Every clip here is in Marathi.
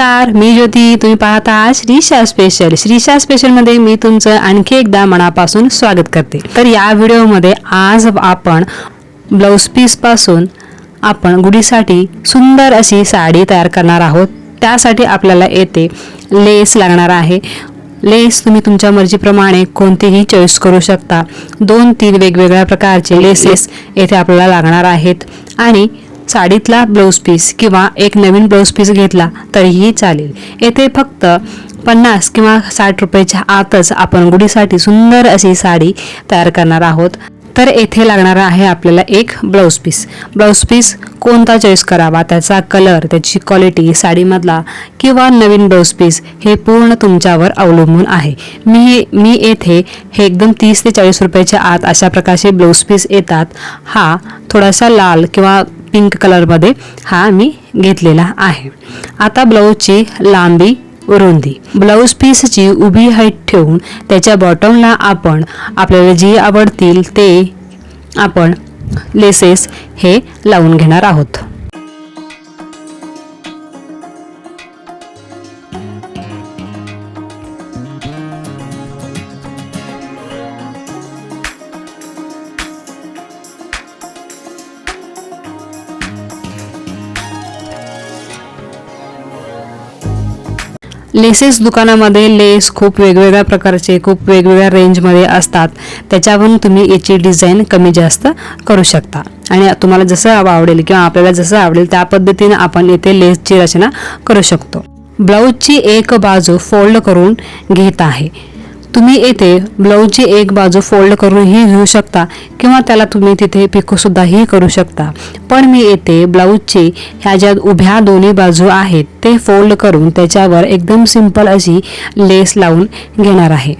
नमस्कार मी ज्योती. तुम्ही पाहता श्रीशा स्पेशल श्रीशा स्पेशलमध्ये मी तुमचं आणखी एकदा मनापासून स्वागत करते. तर या व्हिडिओमध्ये आज आपण ब्लाऊज पीसपासून आपण गुढीसाठी सुंदर अशी साडी तयार करणार आहोत. त्यासाठी आपल्याला येथे लेस लागणार आहे. लेस तुम्ही तुमच्या मर्जीप्रमाणे कोणतीही चॉईस करू शकता. दोन तीन वेगवेगळ्या प्रकारचे लेसेस येथे आपल्याला लागणार आहेत. आणि साडीतला ब्लाऊज पीस किंवा एक नवीन ब्लाऊज पीस घेतला तरीही चालेल. येथे फक्त पन्नास किंवा साठ रुपयाच्या आतच आपण गुढीसाठी सुंदर अशी साडी तयार करणार आहोत. तर येथे लागणार आहे आपल्याला एक ब्लाऊज पीस. ब्लाऊज पीस कोणता चॉईस करावा? त्याचा कलर त्याची क्वालिटी साडीमधला किंवा नवीन ब्लाऊज पीस हे पूर्ण तुमच्यावर अवलंबून आहे. मी मी येथे हे एकदम तीस ते चाळीस रुपयाच्या आत अशा प्रकारचे ब्लाऊज पीस येतात. हा थोडासा लाल किंवा पिंक कलरमध्ये हा मी घेतलेला आहे. आता ब्लाऊजची लांबी रुंदी. ब्लाऊज पीसची उभी हाईट ठेवून त्याच्या बॉटमला आपण आपल्याला जी आवडतील ते आपण लेसेस हे लावून घेणार आहोत. लेसेस दुकानामध्ये लेस खूप वेगवेगळ्या प्रकारचे खूप वेगवेगळ्या रेंजमध्ये असतात. त्याच्यावरून तुम्ही याची डिझाईन कमी जास्त करू शकता. आणि तुम्हाला जसं आवडेल किंवा आपल्याला जसं आवडेल त्या पद्धतीने आपण येथे लेसची रचना करू शकतो. ब्लाऊजची एक बाजू फोल्ड करून घेत आहे. तुम्ही येथे ब्लाऊजची एक बाजू फोल्ड करूनही घेऊ शकता किंवा त्याला तुम्ही तिथे पिकोसुद्धाही करू शकता. पण मी येथे ब्लाऊजची ह्या ज्या उभ्या दोन्ही बाजू आहेत ते फोल्ड करून त्याच्यावर एकदम सिंपल अशी लेस लावून घेणार आहे.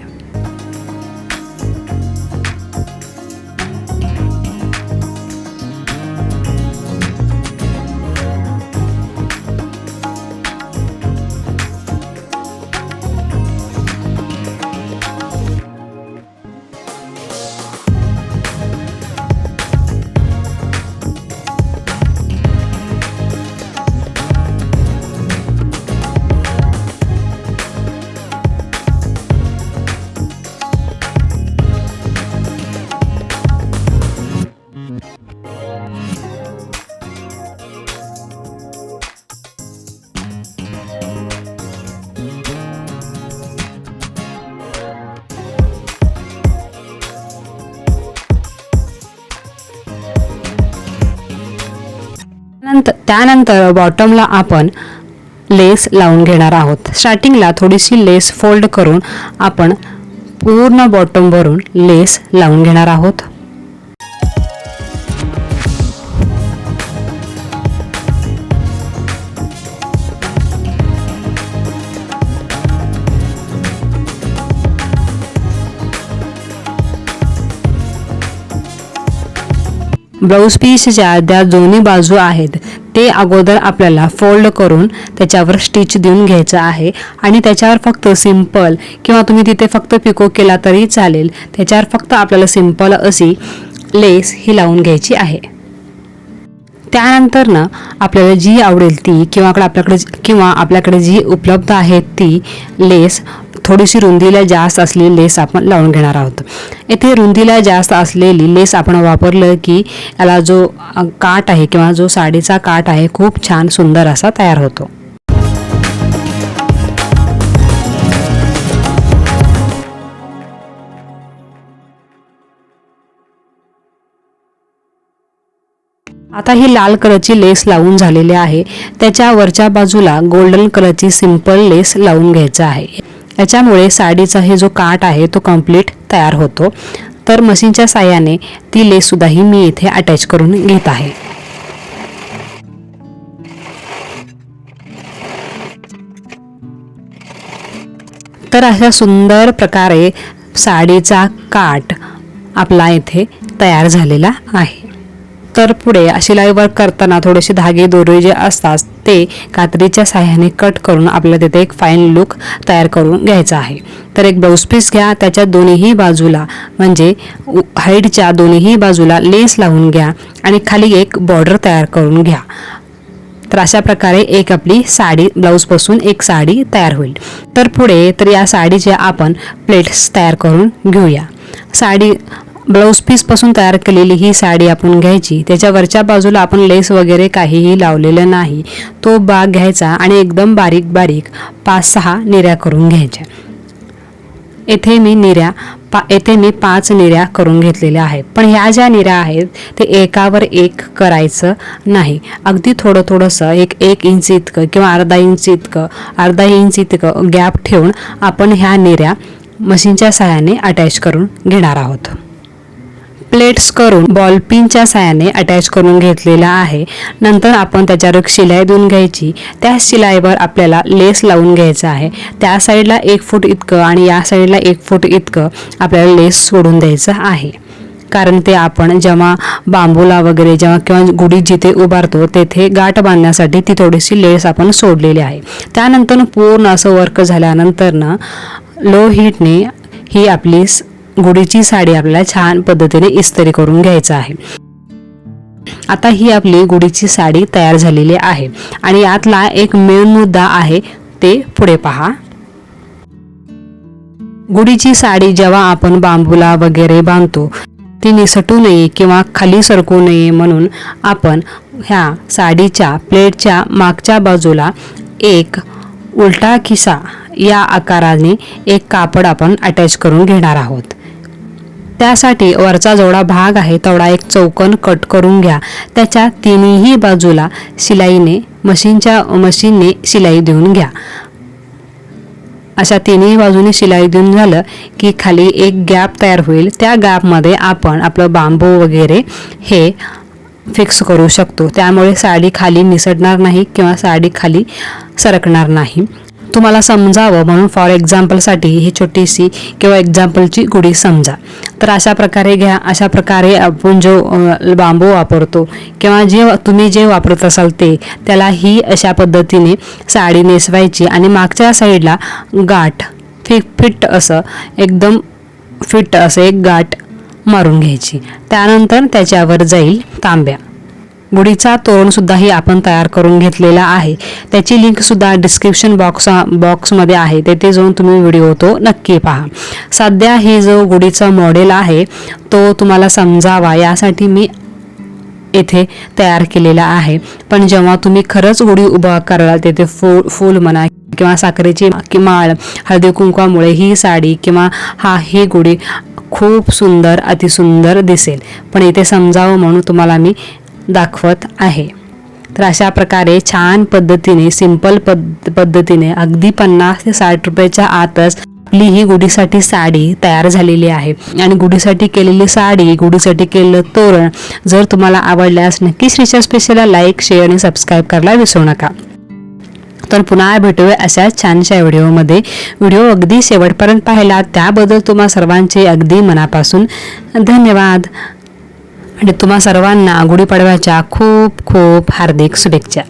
नंतर त्यानंतर बॉटमला आपण लेस लावून घेणार आहोत. स्टार्टिंगला थोडीशी लेस फोल्ड करून आपण पूर्ण बॉटमवरून लेस लावून घेणार आहोत. ब्लाऊज पीसच्या ज्या दोन्ही बाजू आहेत ते अगोदर आपल्याला फोल्ड करून त्याच्यावर स्टिच देऊन घ्यायचं आहे. आणि त्याच्यावर फक्त सिंपल किंवा तुम्ही तिथे फक्त पिको केला तरी चालेल. त्याच्यावर फक्त आपल्याला सिंपल अशी लेस ही लावून घ्यायची आहे. त्यानंतर ना आपल्याला जी आवडेल ती किंवा आपल्याकडे किंवा आपल्याकडे जी उपलब्ध आहे ती लेस थोडीशी रुंदीला जास्त असलेली लेस आपण लावून घेणार आहोत. येथे रुंदीला जास्त असलेली लेस आपण वापरलं की याला जो काट काठ आहे किंवा जो साडीचा काठ आहे खूप छान सुंदर असा तयार होतो. आता ही लाल कलरची लेस लावून झालेली आहे. त्याच्या वरच्या बाजूला गोल्डन कलरची सिंपल लेस लावून घ्यायचा आहे. याच्यामुळे साडीचा हे जो काठ आहे तो कंप्लीट तयार होतो. तर मशीनच्या साह्याने ती लेससुद्धाही मी इथे अटॅच करून घेत आहे. तर अशा सुंदर प्रकारे साडीचा काट आपला इथे तयार झालेला आहे. तर पुढे शिलाई वर्क करताना थोडेसे धागे दोरे जे असतात ते कात्रीच्या साह्याने कट करून आपल्याला तिथे एक फाईन लुक तयार करून घ्यायचा आहे. तर एक ब्लाऊज पीस घ्या त्याच्या दोन्हीही बाजूला म्हणजे हाईटच्या दोन्हीही बाजूला लेस लावून घ्या आणि खाली एक बॉर्डर तयार करून घ्या. तर अशा प्रकारे एक आपली साडी ब्लाऊजपासून एक साडी तयार होईल. तर पुढे तर या साडीचे आपण प्लेट्स तयार करून घेऊया. साडी ब्लाऊज पीसपासून तयार केलेली ही साडी आपण घ्यायची. त्याच्या वरच्या बाजूला आपण लेस वगैरे काहीही लावलेलं नाही. तो बाग घ्यायचा आणि एकदम बारीक बारीक पाच सहा निऱ्या करून घ्यायच्या. येथे मी निऱ्या पा येथे मी पाच निऱ्या करून घेतलेल्या आहेत. पण ह्या ज्या निऱ्या आहेत ते एकावर एक करायचं नाही. अगदी थोडं थोडंसं एक एक इंच इतकं किंवा अर्धा इंच इतकं अर्धा इंच इतकं गॅप ठेवून आपण ह्या निऱ्या मशीनच्या सहाय्याने अटॅच करून घेणार आहोत. प्लेट्स करून बॉल पिनच्या साह्याने अटॅच करून घेतलेला आहे. नंतर आपण त्याच्यावर एक शिलाई देऊन घ्यायची. त्या शिलाईवर आपल्याला लेस लावून घ्यायचं आहे. त्या साईडला एक फूट इतकं आणि या साईडला एक फूट इतकं आपल्याला लेस सोडून द्यायचं आहे. कारण ते आपण जेव्हा बांबूला वगैरे जेव्हा किंवा गुढी जिथे उभारतो तेथे गाठ बांधण्यासाठी ती थोडीशी लेस आपण सोडलेली आहे. त्यानंतर पूर्ण असं वर्क झाल्यानंतरनं लो हीटने ही आपली घोडीची गुढीची साडी आपल्याला छान पद्धतीने इस्त्री करून घ्यायचं आहे. आता ही आपली गुढीची साडी तयार झालेली आहे. आणि यातला एक मेन मुद्दा आहे ते पुढे पहा. गुढीची साडी जेव्हा आपण बांबूला वगैरे बांधतो ती निसटू नये किंवा खाली सरकू नये म्हणून आपण ह्या साडीच्या प्लेटच्या मागच्या बाजूला एक उलटा खिसा या आकाराने एक कापड आपण अटॅच करून घेणार आहोत. त्यासाठी वरचा जेवढा भाग आहे तेवढा एक चौकन कट करून घ्या. त्याच्या तिन्ही बाजूला शिलाईने मशीनच्या मशीनने शिलाई देऊन घ्या. अशा तिन्ही बाजूने शिलाई देऊन झालं की खाली एक गॅप तयार होईल. त्या गॅपमध्ये आपण आपलं बांबू वगैरे हे फिक्स करू शकतो. त्यामुळे साडी खाली निसटणार नाही किंवा साडी खाली सरकणार नाही. तुम्हाला समजावं. म्हणून फॉर एक्झाम्पलसाठी ही छोटीशी किंवा एक्झाम्पलची गुढी समजा. तर अशा प्रकारे घ्या. अशा प्रकारे आपण जो बांबू वापरतो किंवा जे तुम्ही जे वापरत असाल ते त्याला ही अशा पद्धतीने साडी नेसवायची आणि मागच्या साईडला गाठ फिक फिट असं एकदम फिट असं एक गाठ मारून घ्यायची. त्यानंतर त्याच्यावर जाईल तांब्या. गुढीचा तोरणसुद्धाही आपण तयार करून घेतलेला आहे. त्याची लिंकसुद्धा डिस्क्रिप्शन बॉक्स बॉक्समध्ये आहे. तेथे जाऊन तुम्ही व्हिडिओ तो नक्की पहा. सध्या हे जो गुढीचा मॉडेल आहे तो तुम्हाला समजावा. यासाठी मी येथे तयार केलेला आहे. पण जेव्हा तुम्ही खरंच गुढी उभा कराल तेथे फूल फूल म्हणा किंवा साखरेची कि- माळ हळदी कुंकवामुळे ही साडी किंवा हा ही गुढी खूप सुंदर अतिसुंदर दिसेल. पण इथे समजावं म्हणून तुम्हाला मी दाखवत आहे. तर अशा प्रकारे छान पद्धतीने सिंपल पद्ध पद्धतीने अगदी पन्नास ते साठ रुपयाच्या आतच आपली ही गुढीसाठी साडी तयार झालेली आहे. आणि गुढीसाठी केलेली साडी गुढीसाठी केलेलं तोरण जर तुम्हाला आवडल्यास नक्की श्रीच्या स्पेशलला लाईक शेअर आणि सबस्क्राईब करायला विसरू नका. तर पुन्हा भेटूया अशाच छानशा व्हिडिओमध्ये. व्हिडिओ अगदी शेवटपर्यंत पाहिला त्याबद्दल तुम्हा सर्वांचे अगदी मनापासून धन्यवाद. आणि तुम्हा सर्वांना गुढीपाडव्याच्या खूप खूप हार्दिक शुभेच्छा.